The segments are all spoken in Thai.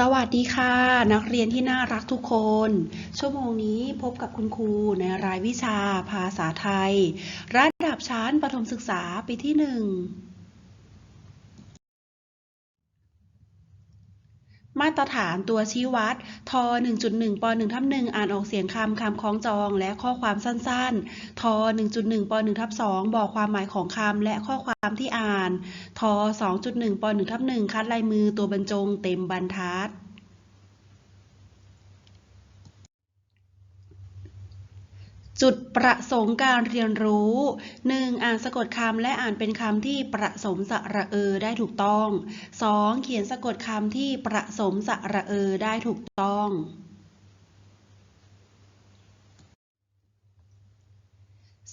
สวัสดีค่ะ นักเรียนที่น่ารักทุกคน ชั่วโมงนี้พบกับคุณครูในรายวิชาภาษาไทย ระดับชั้นประถมศึกษาปีที่หนึ่ง มาตรฐานตัวชี้วัด ท 1.1 ป 1 ทับ 1 อ่านออกเสียงคำคำคล้องจอง และข้อความสั้นๆ ท 1.1 ป 1 ทับ 2 บอกความหมายของคำและข้อความที่อ่าน ท 2.1 ป 1 ทับ 1 คัดลายมือตัวบรรจงเต็มบรรทัด จุดประสงค์การเรียนรู้ 1. อ่านสะกดคำและอ่านเป็นคำที่ประสมสระเออได้ถูกต้อง 2. เขียนสะกดคำที่ประสมสระเออได้ถูกต้อง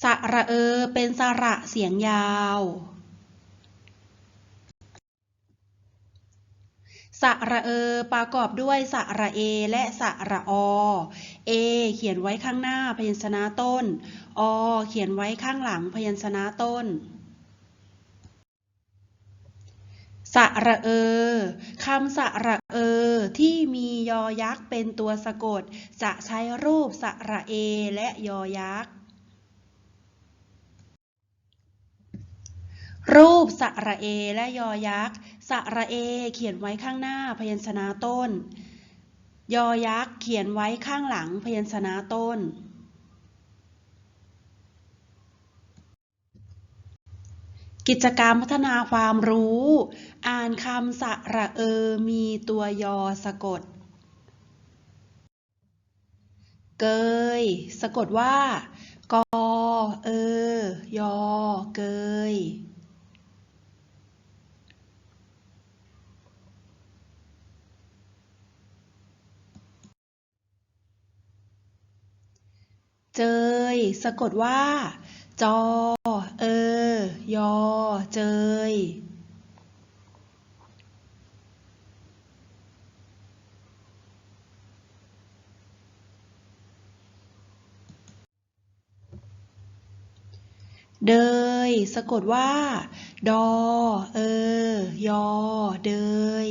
สระเออเป็นสระเสียงยาว สระเออประกอบด้วยสระเอ และสระอเอ เขียนไว้ข้างหน้าพยัญชนะต้น อ เขียนไว้ข้างหลังพยัญชนะต้นสระเออคำสระเออ ที่มียอยักษ์เป็นตัวสะกด จะใช้รูปสระเอ และยอยักษ์ รูปสระเอและยอยักษ์สระเอเขียนไว้ข้างหน้าพยัญชนะต้น ยอยักษ์เขียนไว้ข้างหลังพยัญชนะต้น กิจกรรมพัฒนาความรู้ อ่านคำสระเอมีตัวยอสะกด เกย สะกดว่ากอเอ ยอ เกย เจย สะกดว่า จอ เออยอ เจย เดย สะกดว่า ดอ เออยอ เดย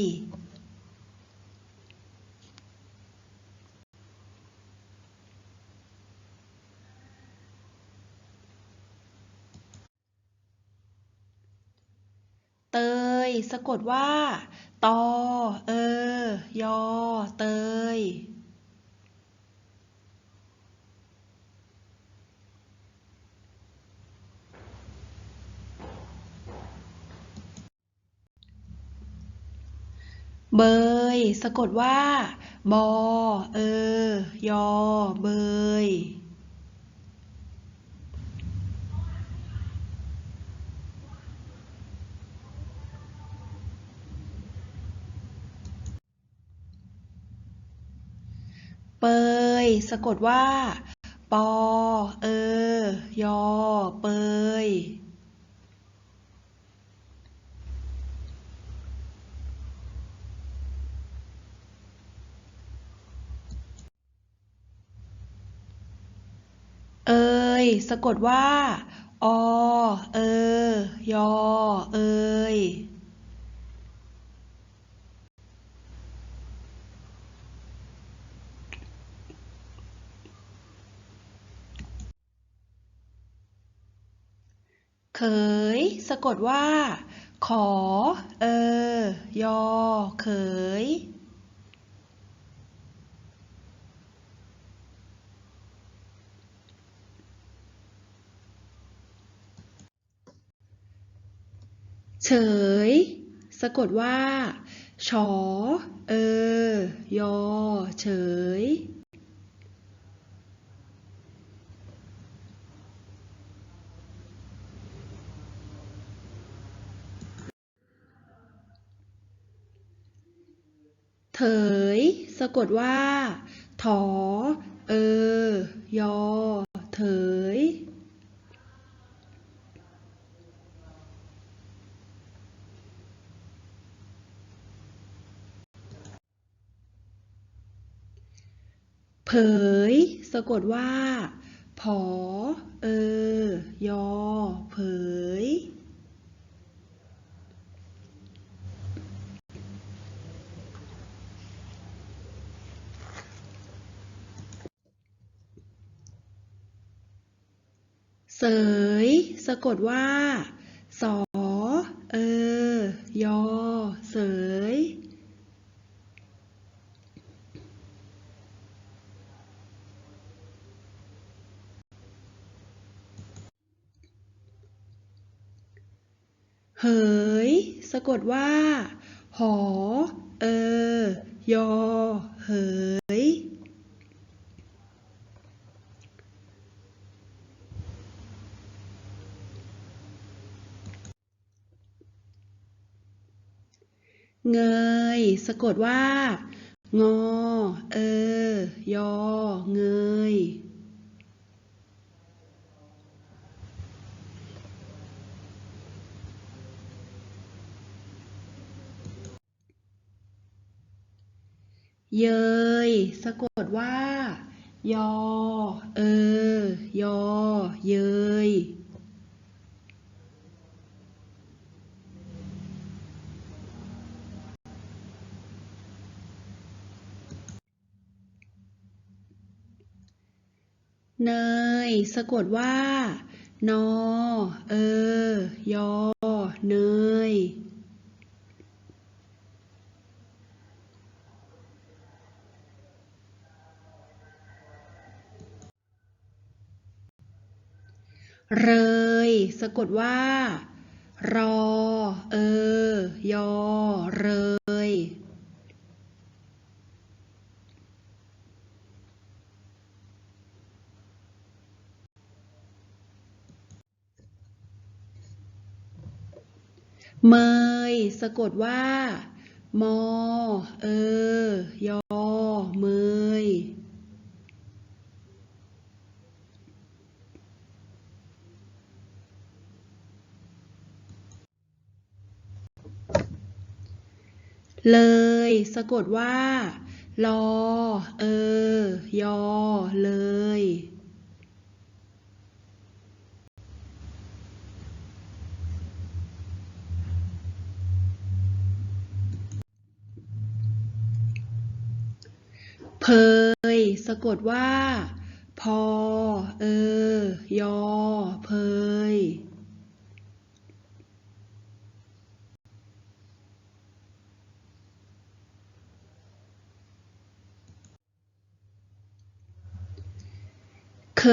เตย สะกดว่า ตอ เออยอ เตย เบย สะกดว่า บอ เออยอ เบย เปย สะกดว่า ปอ เออยอ เปย เอยสะกดว่า อ เออยอ เอย ย สะกดว่า ขอ เออ ยอ เขย เฉย สะกดว่า ชอ เออ ยอ เฉย ย สะกดว่า ถอ เออ ยอ เถย เผย สะกดว่า ผอ เออ ยอ เผย เสย สะกดว่า สอ เออ ยอ เสย เหย สะกดว่า หอ เออ ยอ เหย เงย สะกดว่า งอ เออ ยอ เงย เยย สะกดว่า ยอ เออ ยอ เยย เนย สะกดว่า นอ เออ ยอ เนย เรย สะกดว่า รอ เออ ยอ เรย เมย สะกดว่า มอ เออ ยอ เมย เลย สะกดว่า ลอ เออ ยอ เลย เพยสะกดว่า พอ เออ ยอ เพยเค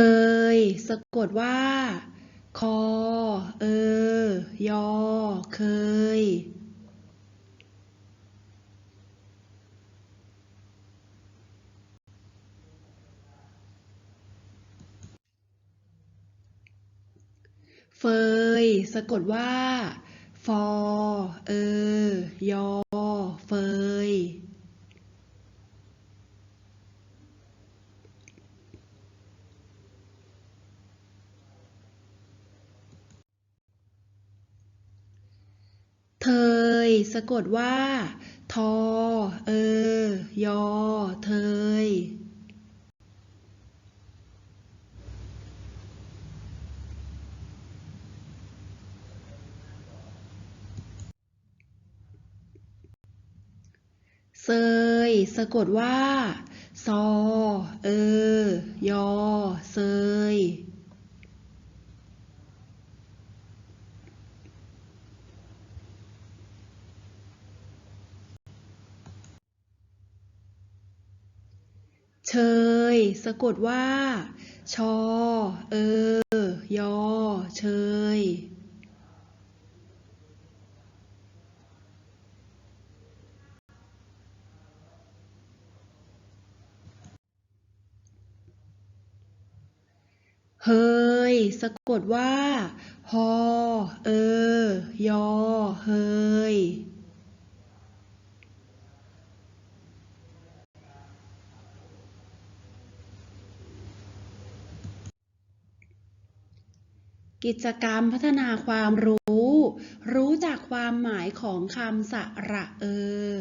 ย สะกดว่า คอ เออ ยอ เคย เฟย สะกดว่า ฟอ เออยอ เฟย เทย สะกดว่า ทอ เออยอ เทย ซย สะกดว่า ซอ เออยอเซย เชย สะกดว่า ชอ เออยอเชย เฮย สะกดว่าฮอเออยอเฮย กิจกรรมพัฒนาความรู้ รู้จากความหมายของคำสระเออ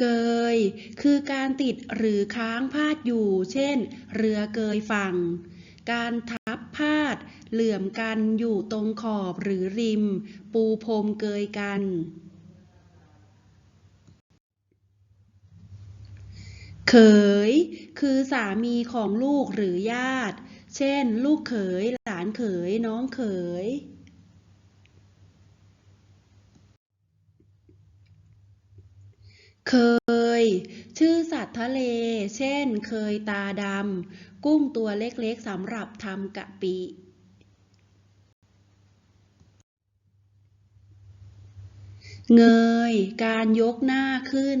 เกย คือการติดหรือค้างพาดอยู่ เช่น เรือเกยฝั่ง การทับพาด เหลื่อมกันอยู่ตรงขอบหรือริม ปูพรมเกยกันเขย คือสามีของลูกหรือญาติ เช่น ลูกเขย หลานเขย น้องเขย เคย ชื่อสัตว์ทะเล เช่น เคยตาดำ กุ้งตัวเล็กๆสำหรับทำกะปิ เงย การยกหน้าขึ้น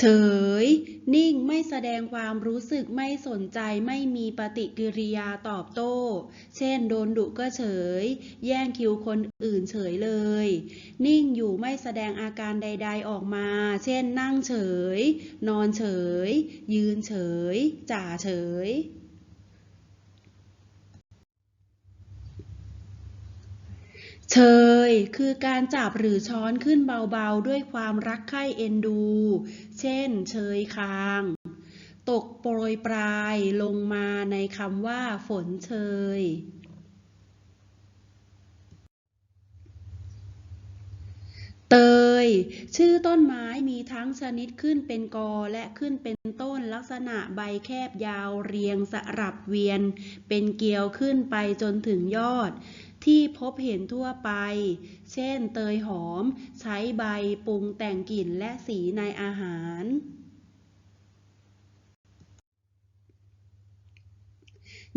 เฉย นิ่งไม่แสดงความรู้สึกไม่สนใจไม่มีปฏิกิริยาตอบโต้ เช่นโดนดุก็เฉย แย่งคิวคนอื่นเฉยเลย นิ่งอยู่ไม่แสดงอาการใด ๆออกมา เช่นนั่งเฉย นอนเฉย ยืนเฉย จ่าเฉย เชย คือการจับหรือช้อนขึ้นเบาๆ ด้วยความรักใคร่เอ็นดู เช่น เชยคาง ตกโปรยปลายลงมาในคำว่า ฝนเชย เตย ชื่อต้นไม้มีทั้งชนิดขึ้นเป็นกอและขึ้นเป็นต้นลักษณะใบแคบยาวเรียงสลับเวียน เป็นเกลียวขึ้นไปจนถึงยอด ที่พบเห็นทั่วไป เช่น เตยหอม ใช้ใบปรุงแต่งกลิ่นและสีในอาหาร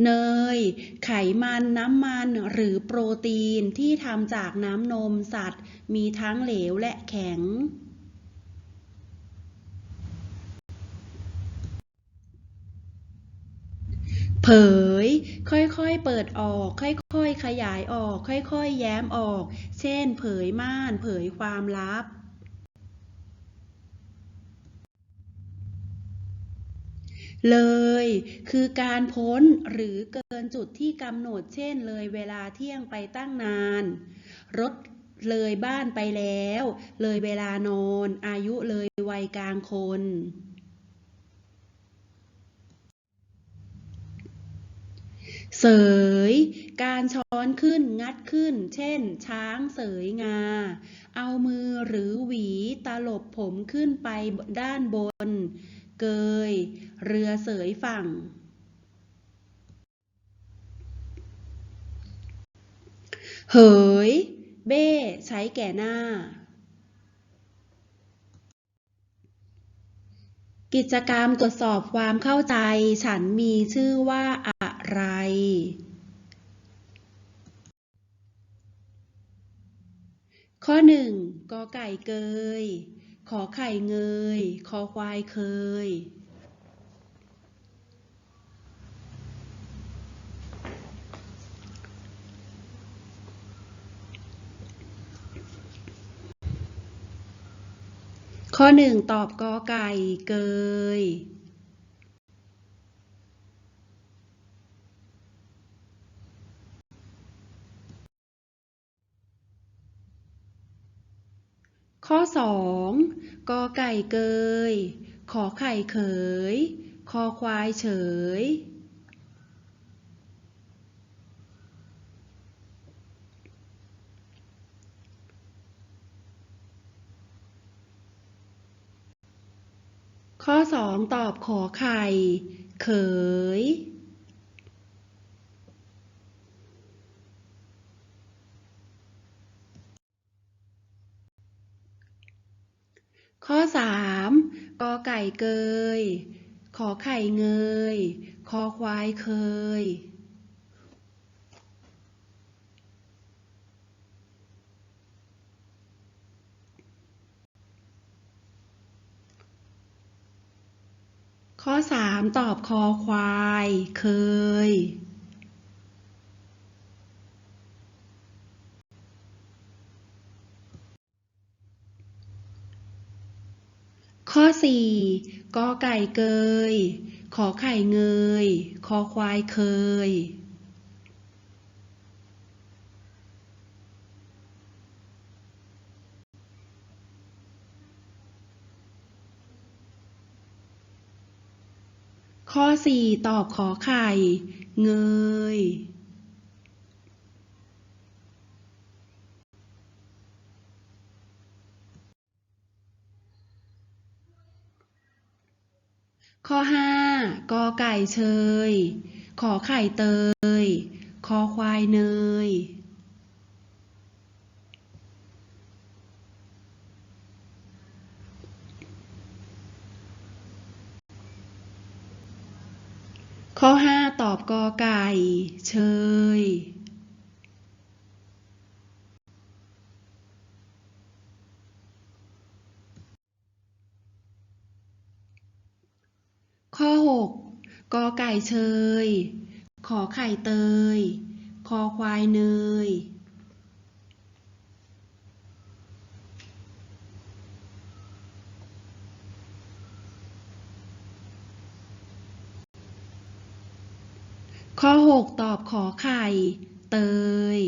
เนย ไขมัน น้ำมัน หรือโปรตีนที่ทำจากน้ำนมสัตว์ มีทั้งเหลวและแข็ง ผย ค่อยๆ เปิดออก ค่อยๆ ขยายออก ค่อยๆ แย้มออก เช่น เผยม่าน เผยความลับ เลย คือการพ้นหรือเกินจุดที่กำหนด เช่น เลยเวลาเที่ยงไปตั้งนาน รถเลยบ้านไปแล้ว เลยเวลานอน อายุเลยวัยกลางคน เสย การช้อนขึ้นงัดขึ้น เช่น ช้างเสยงา เอามือหรือหวีตลบผมขึ้นไปด้านบน เกย เรือเสยฝั่ง เหย เบ้ใช้แก่หน้า กิจกรรมตรวจสอบความเข้าใจ ฉันมีชื่อว่า อะไร ข้อหนึ่งกอไก่เกย ขอไข่เงย คอควายเคย ข้อหนึ่งตอบกอไก่เกย ข้อสองกอไก่เกย ขอไข่เขย คอควายเฉย ข้อสองตอบขอไข่ เขย ข้อสามกอไก่เกย ขอไข่เงย คอควายเคย ข้อสามตอบคอควาย เคย ข้อสี่กอไก่เกย ขอไข่เงย คอควายเคย ข้อสี่ตอบขอไข่ เงย ข้อ 5 กอไก่เชย ขอไข่เตย คอควายเนย ข้อ 5 ตอบกอไก่ เชย ข้อ 6 กอไก่เชย ขอไข่เตย คอควายเนย ข้อ 6 ตอบขอไข่ เตย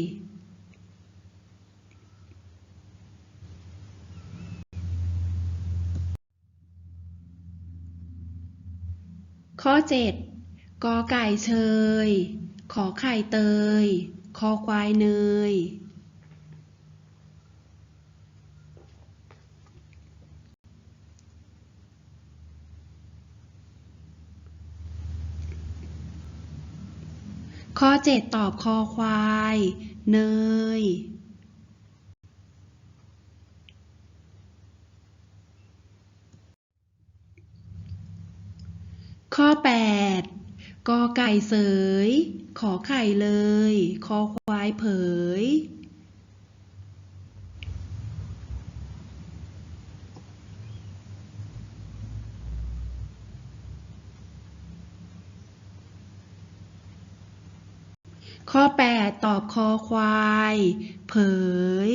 ข้อ 7 กอไก่เชย ขอไข่เตย คอควายเนย ข้อ 7 ตอบคอควาย เนย ข้อ 8 กอไก่เสย ขอไข่เลย คอควายเผย ข้อ 8 ตอบคอควาย เผย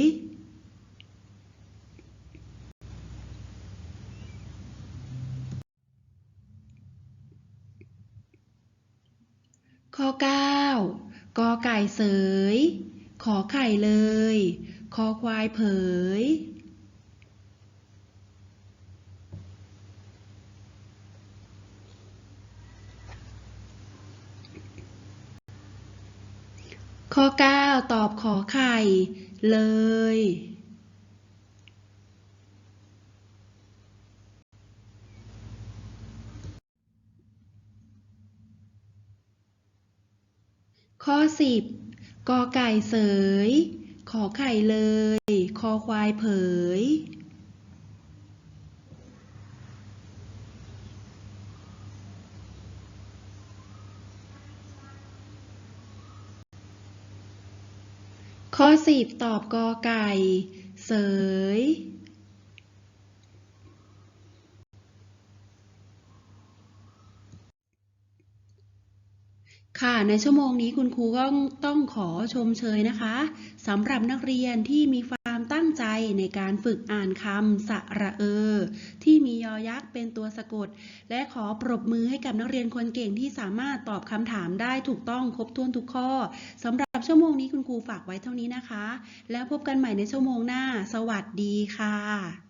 ข้อ 9กอไก่ เสย ขอไข่เลย คอควายเผย ข้อ 9 ตอบขอไข่ เลย ข้อ10กอไก่เสย ขอไข่เลย คอควายเผย ข้อ10ตอบกอไก่ เสย ค่ะ ในชั่วโมงนี้คุณครูก็ต้องขอชมเชยนะคะสำหรับนักเรียนที่มีความตั้งใจในการฝึกอ่านคำสระเออ ที่มียอยักษ์เป็นตัวสะกด และขอปรบมือให้กับนักเรียนคนเก่งที่สามารถตอบคำถามได้ถูกต้องครบถ้วนทุกข้อสำหรับชั่วโมงนี้คุณครูฝากไว้เท่านี้นะคะ แล้วพบกันใหม่ในชั่วโมงหน้า สวัสดีค่ะ